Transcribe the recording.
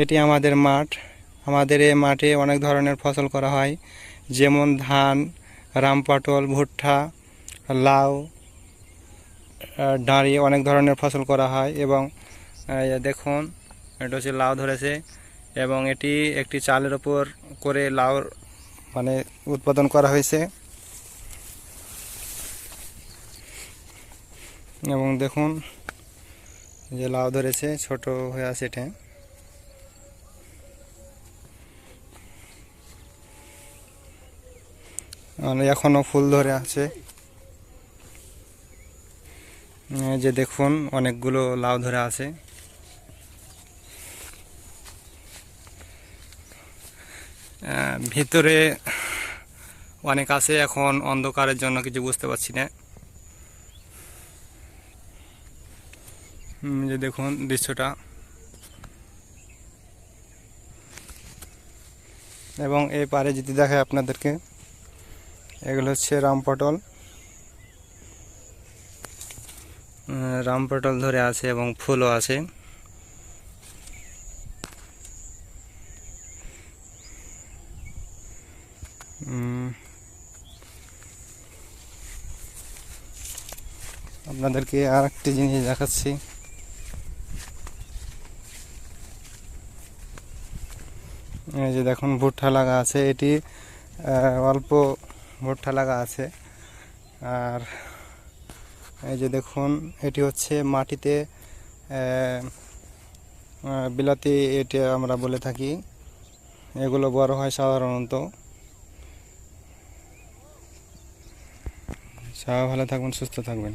এটি আমাদের মাঠ। আমাদের এই মাঠে অনেক ধরনের ফসল করা হয়, যেমন ধান রামপটল ভুট্টা, লাউ দাঁড়িয়ে অনেক ধরনের ফসল করা হয় এবং দেখুন, এটা হচ্ছে লাউ ধরেছে এবং এটি একটি চালের ওপর করে লাউ মানে উৎপাদন করা হয়েছে। এবং দেখুন, যে লাউ ধরেছে, ছোট হয়ে আছে এটা। মানে এখনও ফুল ধরে আছে। যে দেখুন, অনেকগুলো লাউ ধরে আছে। ভিতরে অনেক আছে, এখন অন্ধকারের জন্য কিছু বুঝতে পারছি না। যে দেখুন দৃশ্যটা। এবং এই পারে যদি দেখায় আপনাদেরকে। এগুলো হচ্ছে রামপটল উম, রামপটল ধরে আছে এবং ফুলও আছে। আপনাদেরকে আর একটি জিনিস দেখাচ্ছি। এই যে দেখুন ভুট্টা লাগা আছে। এটি অল্প ভুট্টা লাগা আছে। আর এই যে দেখুন, এটি হচ্ছে মাটিতে বিলাতি এটি আমরা বলে থাকি। এগুলো বড় হয় সাধারণত। সবাই ভালো থাকবেন, সুস্থ থাকবেন।